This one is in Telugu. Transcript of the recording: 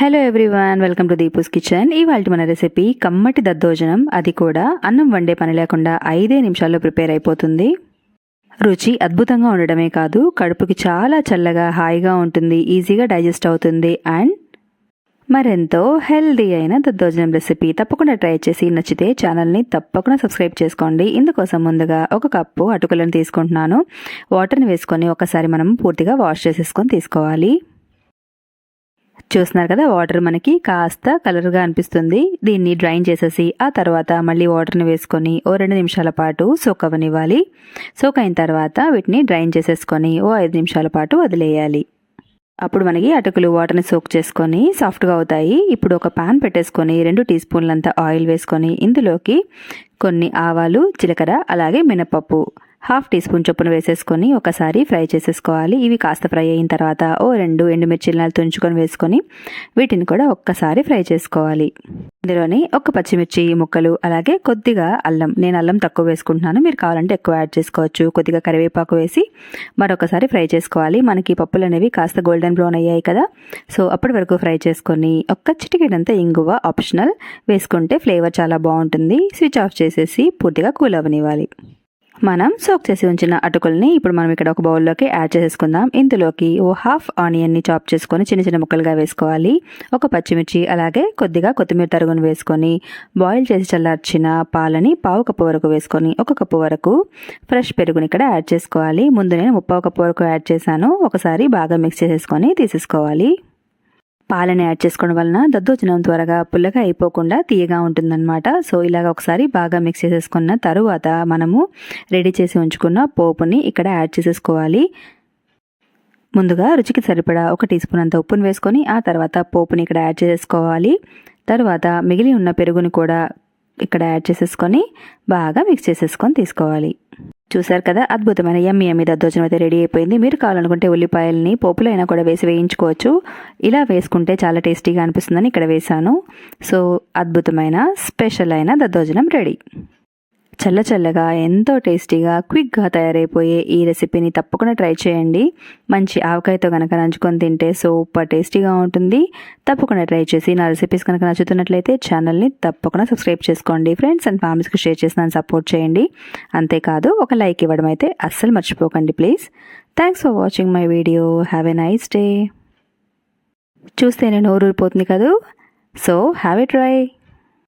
Hello everyone welcome to Deepu's kitchen ఇవాళ మన రెసిపీ కమ్మటి దద్దోజనం. అది కూడా అన్నం వండే పని లేకుండా ఐదే నిమిషాల్లో ప్రిపేర్ అయిపోతుంది. రుచి అద్భుతంగా ఉండడమే కాదు కడుపుకి చాలా చల్లగా హాయిగా ఉంటుంది ఈజీగా డైజెస్ట్ అవుతుంది అండ్ మరెంతో హెల్దీ అయిన దద్దోజనం రెసిపీ తప్పకుండా ట్రై చేసి నచ్చితే ఛానల్ని తప్పకుండా సబ్స్క్రైబ్ చేసుకోండి. ఇందుకోసం ముందుగా ఒక కప్పు అటుకులను తీసుకుంటున్నాను. వాటర్ని వేసుకొని ఒకసారి మనం పూర్తిగా వాష్ చేసేసుకొని తీసుకోవాలి. చూస్తున్నారు కదా వాటర్ మనకి కాస్త కలర్గా అనిపిస్తుంది. దీన్ని డ్రైన్ చేసేసి ఆ తర్వాత మళ్ళీ వాటర్ని వేసుకొని ఓ రెండు నిమిషాల పాటు సోక్ అవ్వనివ్వాలి. సోక్ అయిన తర్వాత వీటిని డ్రైన్ చేసేసుకొని ఓ ఐదు నిమిషాల పాటు వదిలేయాలి. అప్పుడు మనకి అటుకులు వాటర్ని సోక్ చేసుకొని సాఫ్ట్గా అవుతాయి. ఇప్పుడు ఒక పాన్ పెట్టేసుకొని రెండు టీ స్పూన్లంత ఆయిల్ వేసుకొని ఇందులోకి కొన్ని ఆవాలు జీలకర్ర అలాగే మినపప్పు హాఫ్ టీ స్పూన్ చొప్పున వేసేసుకొని ఒకసారి ఫ్రై చేసేసుకోవాలి. ఇవి కాస్త ఫ్రై అయిన తర్వాత ఓ రెండు ఎండుమిర్చిలను తుంచుకొని వేసుకొని వీటిని కూడా ఒక్కసారి ఫ్రై చేసుకోవాలి. ఇందులోని ఒక పచ్చిమిర్చి ముక్కలు అలాగే కొద్దిగా అల్లం. నేను అల్లం తక్కువ వేసుకుంటున్నాను. మీరు కావాలంటే ఎక్కువ యాడ్ చేసుకోవచ్చు. కొద్దిగా కరివేపాకు వేసి మరొకసారి ఫ్రై చేసుకోవాలి. మనకి పప్పులు అనేవి కాస్త గోల్డెన్ బ్రౌన్ అయ్యాయి కదా. సో అప్పటి వరకు ఫ్రై చేసుకొని ఒక్క చిటికెడంతా ఇంగువ ఆప్షనల్ వేసుకుంటే ఫ్లేవర్ చాలా బాగుంటుంది. స్విచ్ ఆఫ్ చేసేసి పూర్తిగా కూల్ అవ్వనివ్వాలి. మనం సోక్ చేసి ఉంచిన అటుకుల్ని ఇప్పుడు మనం ఇక్కడ ఒక బౌల్లోకి యాడ్ చేసేసుకుందాం. ఇందులోకి ఓ హాఫ్ ఆనియన్ని చాప్ చేసుకొని చిన్న చిన్న ముక్కలుగా వేసుకోవాలి. ఒక పచ్చిమిర్చి అలాగే కొద్దిగా కొత్తిమీర తరుగును వేసుకొని బాయిల్ చేసి చల్లార్చిన పాలని పావు కప్పు వరకు వేసుకొని ఒక కప్పు వరకు ఫ్రెష్ పెరుగుని ఇక్కడ యాడ్ చేసుకోవాలి. ముందు నేను ముప్పావు కప్పు వరకు యాడ్ చేశాను. ఒకసారి బాగా మిక్స్ చేసేసుకొని తీసేసుకోవాలి. పాలని యాడ్ చేసుకోవడం వలన దద్దోజనం త్వరగా పుల్లగా అయిపోకుండా తీయగా ఉంటుందన్నమాట. సో ఇలాగ ఒకసారి బాగా మిక్స్ చేసేసుకున్న తరువాత మనము రెడీ చేసి ఉంచుకున్న పోపుని ఇక్కడ యాడ్ చేసేసుకోవాలి. ముందుగా రుచికి సరిపడా ఒక టీ స్పూన్ అంత ఉప్పును వేసుకొని ఆ తర్వాత పోపుని ఇక్కడ యాడ్ చేసేసుకోవాలి. తర్వాత మిగిలి ఉన్న పెరుగుని కూడా ఇక్కడ యాడ్ చేసేసుకొని బాగా మిక్స్ చేసేసుకొని తీసుకోవాలి. చూసారు కదా? అద్భుతమైన ఎమ్మి ఎమ్మి దద్దోజనం అయితే రెడీ అయిపోయింది. మీరు కావాలనుకుంటే ఉల్లిపాయలని పోపులో అయినా కూడా వేసి వేయించుకోవచ్చు. ఇలా వేసుకుంటే చాలా టేస్టీగా అనిపిస్తుందని ఇక్కడ వేశాను. సో అద్భుతమైన స్పెషల్ అయిన దద్దోజనం రెడీ. చల్ల చల్లగా ఎంతో టేస్టీగా క్విక్గా తయారైపోయే ఈ రెసిపీని తప్పకుండా ట్రై చేయండి. మంచి ఆవకాయతో కనుక నంచుకొని తింటే సూపర్ టేస్టీగా ఉంటుంది. తప్పకుండా ట్రై చేసి నా రెసిపీస్ కనుక నచ్చుతున్నట్లయితే ఛానల్ని తప్పకుండా సబ్స్క్రైబ్ చేసుకోండి. ఫ్రెండ్స్ అండ్ ఫ్యామిలీస్కి షేర్ చేసి నన్ను సపోర్ట్ చేయండి. అంతేకాదు ఒక లైక్ ఇవ్వడం అయితే అస్సలు మర్చిపోకండి please. Thanks for watching my video. Have a nice day. చూస్తేనే నోరూరిపోతుంది కదూ? So have a try.